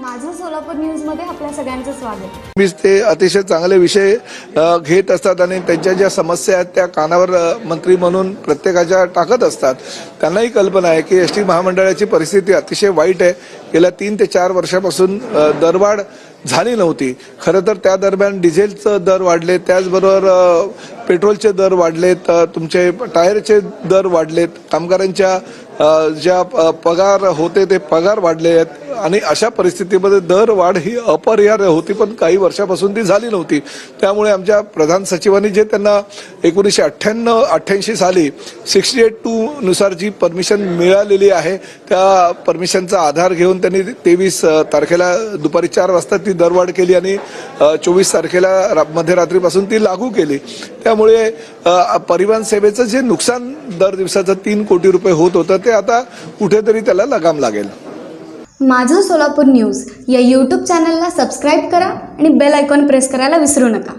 माझं सोलापूर न्यूजमध्ये आपल्या सगळ्यांचं स्वागत. ते अतिशय चांगले विषय घेत असतात आणि त्यांच्या ज्या समस्या आहेत त्या कानावर मंत्री म्हणून प्रत्येकाच्या टाकत असतात. त्यांनाही कल्पना आहे की एस टी महामंडळाची परिस्थिती अतिशय वाईट आहे. गेल्या तीन ते चार वर्षापासून दरवाढ झाली नव्हती. खरं तर त्या दरम्यान डिझेलचं दर वाढले त्याचबरोबर पेट्रोलचे दर वाढलेत तुमचे टायरचे दर वाढलेत कामगारांच्या ज्या पगार होते ते पगार वाढले आहेत आणि अशा परिस्थितीमध्ये दर वाढ ही अपरिहार्य होती पण काही वर्षापासून ती झाली नव्हती. त्यामुळे आमच्या प्रधान सचिवांनी जे त्यांना एकोणीसशे अठ्ठ्याण्णव अठ्ठ्याऐंशी साली सिक्स्टी एट टू नुसार जी परमिशन मिळालेली आहे त्या परमिशनचा आधार घेऊन त्यांनी तेवीस तारखेला दुपारी चार वाजता ती दरवाढ केली आणि चोवीस तारखेला मध्यरात्रीपासून ती लागू केली. त्यामुळे परिवहन सेवेचं जे नुकसान दर दिवसाचं तीन कोटी रुपये होत होतं ते आता कुठेतरी त्याला लगाम लागेल. माझं सोलापूर न्यूज या यूट्यूब चॅनलला सबस्क्राईब करा आणि बेल आयकॉन प्रेस करायला विसरू नका.